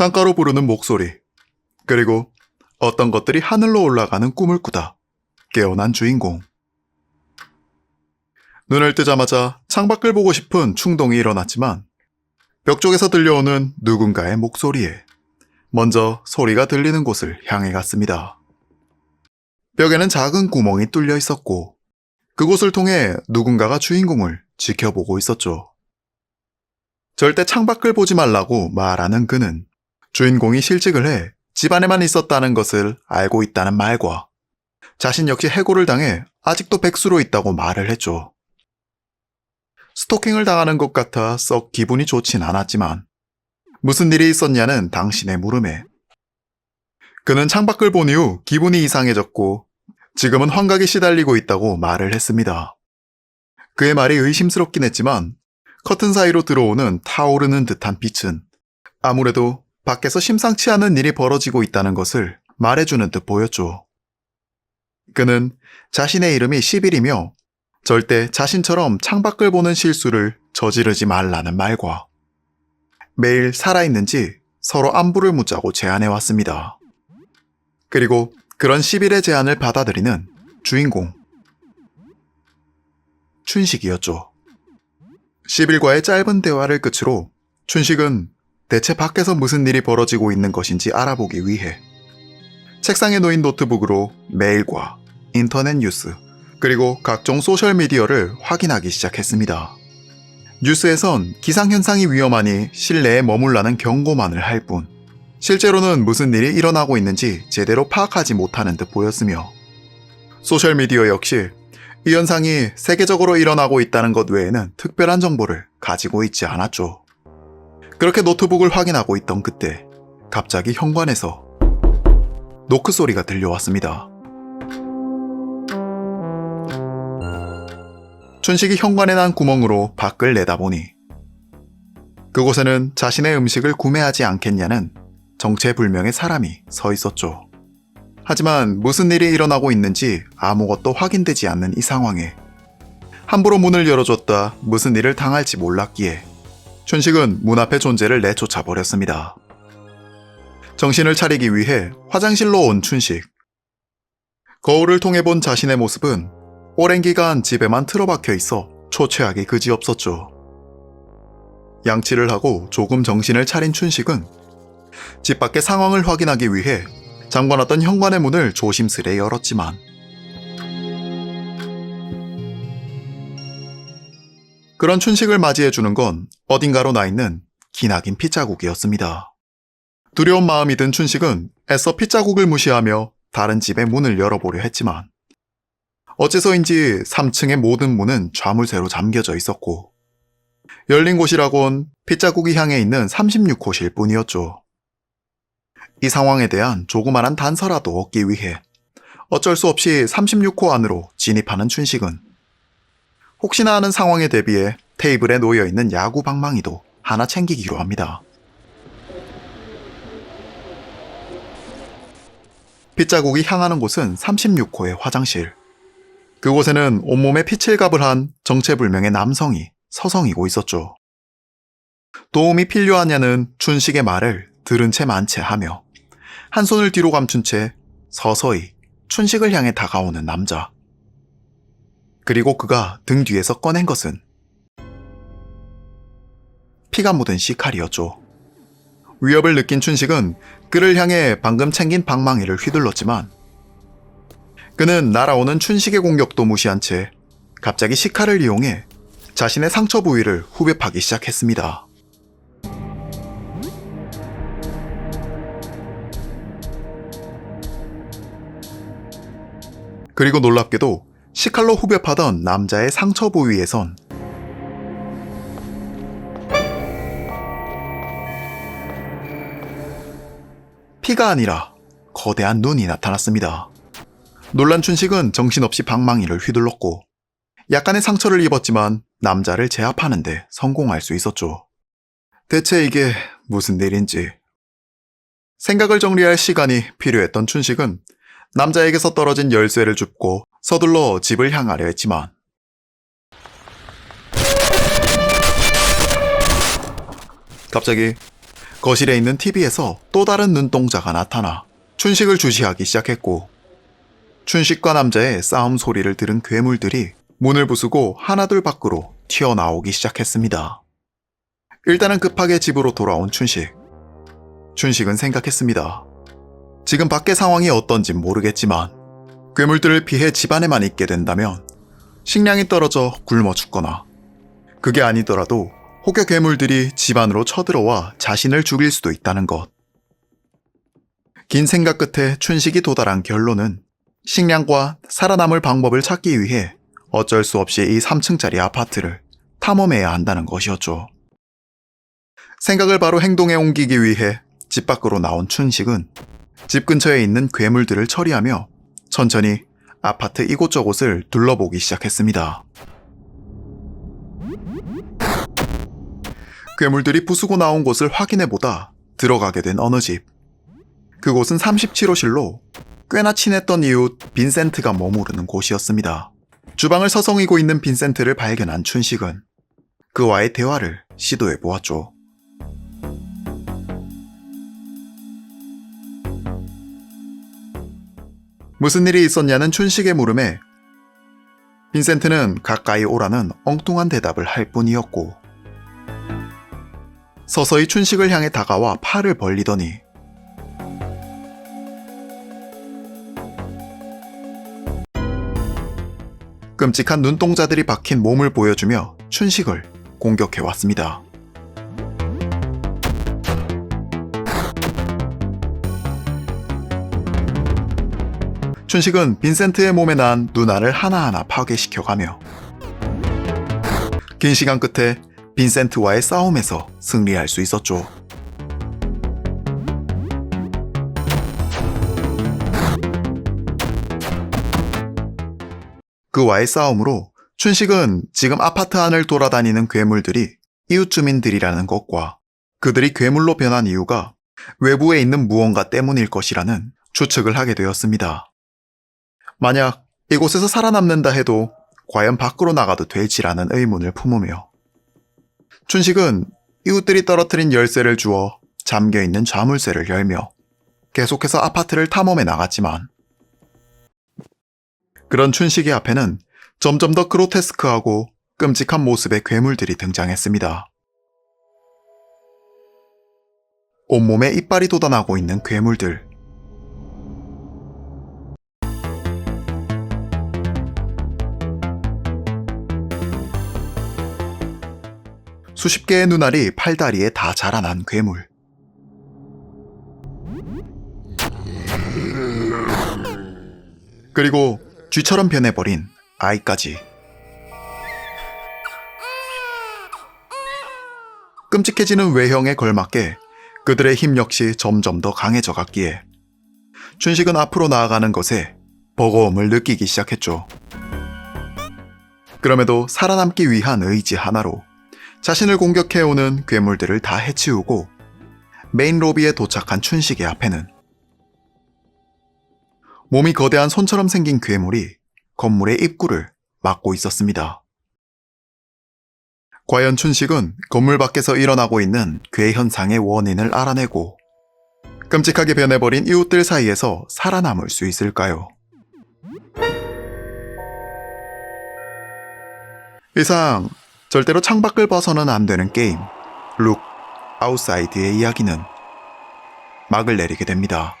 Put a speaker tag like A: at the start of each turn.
A: 창가로 부르는 목소리, 그리고 어떤 것들이 하늘로 올라가는 꿈을 꾸다 깨어난 주인공. 눈을 뜨자마자 창밖을 보고 싶은 충동이 일어났지만 벽 쪽에서 들려오는 누군가의 목소리에 먼저 소리가 들리는 곳을 향해 갔습니다. 벽에는 작은 구멍이 뚫려 있었고 그곳을 통해 누군가가 주인공을 지켜보고 있었죠. 절대 창밖을 보지 말라고 말하는 그는 주인공이 실직을 해 집안에만 있었다는 것을 알고 있다는 말과 자신 역시 해고를 당해 아직도 백수로 있다고 말을 했죠. 스토킹을 당하는 것 같아 썩 기분이 좋진 않았지만 무슨 일이 있었냐는 당신의 물음에 그는 창밖을 본 이후 기분이 이상해졌고 지금은 환각에 시달리고 있다고 말을 했습니다. 그의 말이 의심스럽긴 했지만 커튼 사이로 들어오는 타오르는 듯한 빛은 아무래도 밖에서 심상치 않은 일이 벌어지고 있다는 것을 말해주는 듯 보였죠. 그는 자신의 이름이 10일이며 절대 자신처럼 창밖을 보는 실수를 저지르지 말라는 말과 매일 살아있는지 서로 안부를 묻자고 제안해왔습니다. 그리고 그런 10일의 제안을 받아들이는 주인공. 춘식이었죠. 10일과의 짧은 대화를 끝으로 춘식은 대체 밖에서 무슨 일이 벌어지고 있는 것인지 알아보기 위해 책상에 놓인 노트북으로 메일과 인터넷 뉴스, 그리고 각종 소셜미디어를 확인하기 시작했습니다. 뉴스에선 기상현상이 위험하니 실내에 머물라는 경고만을 할 뿐, 실제로는 무슨 일이 일어나고 있는지 제대로 파악하지 못하는 듯 보였으며, 소셜미디어 역시 이 현상이 세계적으로 일어나고 있다는 것 외에는 특별한 정보를 가지고 있지 않았죠. 그렇게 노트북을 확인하고 있던 그때, 갑자기 현관에서 노크 소리가 들려왔습니다. 춘식이 현관에 난 구멍으로 밖을 내다보니 그곳에는 자신의 음식을 구매하지 않겠냐는 정체불명의 사람이 서 있었죠. 하지만 무슨 일이 일어나고 있는지 아무것도 확인되지 않는 이 상황에 함부로 문을 열어줬다 무슨 일을 당할지 몰랐기에 춘식은 문 앞의 존재를 내쫓아 버렸습니다. 정신을 차리기 위해 화장실로 온 춘식. 거울을 통해 본 자신의 모습은 오랜 기간 집에만 틀어박혀 있어 초췌하기 그지없었죠. 양치를 하고 조금 정신을 차린 춘식은 집 밖의 상황을 확인하기 위해 잠궈놨던 현관의 문을 조심스레 열었지만 그런 춘식을 맞이해 주는 건 어딘가로 나 있는 기나긴 핏자국이었습니다. 두려운 마음이 든 춘식은 애써 핏자국을 무시하며 다른 집의 문을 열어보려 했지만 어째서인지 3층의 모든 문은 좌물쇠로 잠겨져 있었고 열린 곳이라곤 핏자국이 향해 있는 36호실 뿐이었죠. 이 상황에 대한 조그만한 단서라도 얻기 위해 어쩔 수 없이 36호 안으로 진입하는 춘식은 혹시나 하는 상황에 대비해 테이블에 놓여 있는 야구 방망이도 하나 챙기기로 합니다. 핏자국이 향하는 곳은 36호의 화장실. 그곳에는 온몸에 피칠갑을 한 정체불명의 남성이 서성이고 있었죠. 도움이 필요하냐는 춘식의 말을 들은 채 만채 하며 한 손을 뒤로 감춘 채 서서히 춘식을 향해 다가오는 남자. 그리고 그가 등 뒤에서 꺼낸 것은 피가 묻은 시 칼이었죠. 위협을 느낀 춘식은 그를 향해 방금 챙긴 방망이를 휘둘렀지만 그는 날아오는 춘식의 공격도 무시한 채 갑자기 시칼을 이용해 자신의 상처 부위를 후벼 파기 시작했습니다. 그리고 놀랍게도 시칼로 후벼 파던 남자의 상처 부위에선 피가 아니라 거대한 눈이 나타났습니다. 놀란 춘식은 정신없이 방망이를 휘둘렀고 약간의 상처를 입었지만 남자를 제압하는데 성공할 수 있었죠. 대체 이게 무슨 일인지 생각을 정리할 시간이 필요했던 춘식은 남자에게서 떨어진 열쇠를 줍고 서둘러 집을 향하려 했지만 갑자기 거실에 있는 TV에서 또 다른 눈동자가 나타나 춘식을 주시하기 시작했고 춘식과 남자의 싸움 소리를 들은 괴물들이 문을 부수고 하나둘 밖으로 튀어나오기 시작했습니다. 일단은 급하게 집으로 돌아온 춘식. 춘식은 생각했습니다. 지금 밖의 상황이 어떤진 모르겠지만 괴물들을 피해 집안에만 있게 된다면 식량이 떨어져 굶어 죽거나 그게 아니더라도 혹여 괴물들이 집안으로 쳐들어와 자신을 죽일 수도 있다는 것. 긴 생각 끝에 춘식이 도달한 결론은 식량과 살아남을 방법을 찾기 위해 어쩔 수 없이 이 3층짜리 아파트를 탐험해야 한다는 것이었죠. 생각을 바로 행동에 옮기기 위해 집 밖으로 나온 춘식은 집 근처에 있는 괴물들을 처리하며 천천히 아파트 이곳저곳을 둘러보기 시작했습니다. 괴물들이 부수고 나온 곳을 확인해보다 들어가게 된 어느 집. 그곳은 37호실로 꽤나 친했던 이웃 빈센트가 머무르는 곳이었습니다. 주방을 서성이고 있는 빈센트를 발견한 춘식은 그와의 대화를 시도해 보았죠. 무슨 일이 있었냐는 춘식의 물음에 빈센트는 가까이 오라는 엉뚱한 대답을 할 뿐이었고 서서히 춘식을 향해 다가와 팔을 벌리더니 끔찍한 눈동자들이 박힌 몸을 보여주며 춘식을 공격해 왔습니다. 춘식은 빈센트의 몸에 난 눈알을 하나하나 파괴시켜가며 긴 시간 끝에 빈센트와의 싸움에서 승리할 수 있었죠. 그와의 싸움으로 춘식은 지금 아파트 안을 돌아다니는 괴물들이 이웃 주민들이라는 것과 그들이 괴물로 변한 이유가 외부에 있는 무언가 때문일 것이라는 추측을 하게 되었습니다. 만약 이곳에서 살아남는다 해도 과연 밖으로 나가도 될지라는 의문을 품으며 춘식은 이웃들이 떨어뜨린 열쇠를 주어 잠겨 있는 자물쇠를 열며 계속해서 아파트를 탐험해 나갔지만 그런 춘식의 앞에는 점점 더 그로테스크하고 끔찍한 모습의 괴물들이 등장했습니다. 온몸에 이빨이 돋아나고 있는 괴물들. 수십 개의 눈알이 팔다리에 다 자라난 괴물. 그리고 쥐처럼 변해버린 아이까지. 끔찍해지는 외형에 걸맞게 그들의 힘 역시 점점 더 강해져 갔기에 춘식은 앞으로 나아가는 것에 버거움을 느끼기 시작했죠. 그럼에도 살아남기 위한 의지 하나로 자신을 공격해오는 괴물들을 다 해치우고 메인 로비에 도착한 춘식의 앞에는 몸이 거대한 손처럼 생긴 괴물이 건물의 입구를 막고 있었습니다. 과연 춘식은 건물 밖에서 일어나고 있는 괴 현상의 원인을 알아내고 끔찍하게 변해버린 이웃들 사이에서 살아남을 수 있을까요? 이상 절대로 창밖을 봐서는 안 되는 게임 룩 아웃사이드의 이야기는 막을 내리게 됩니다.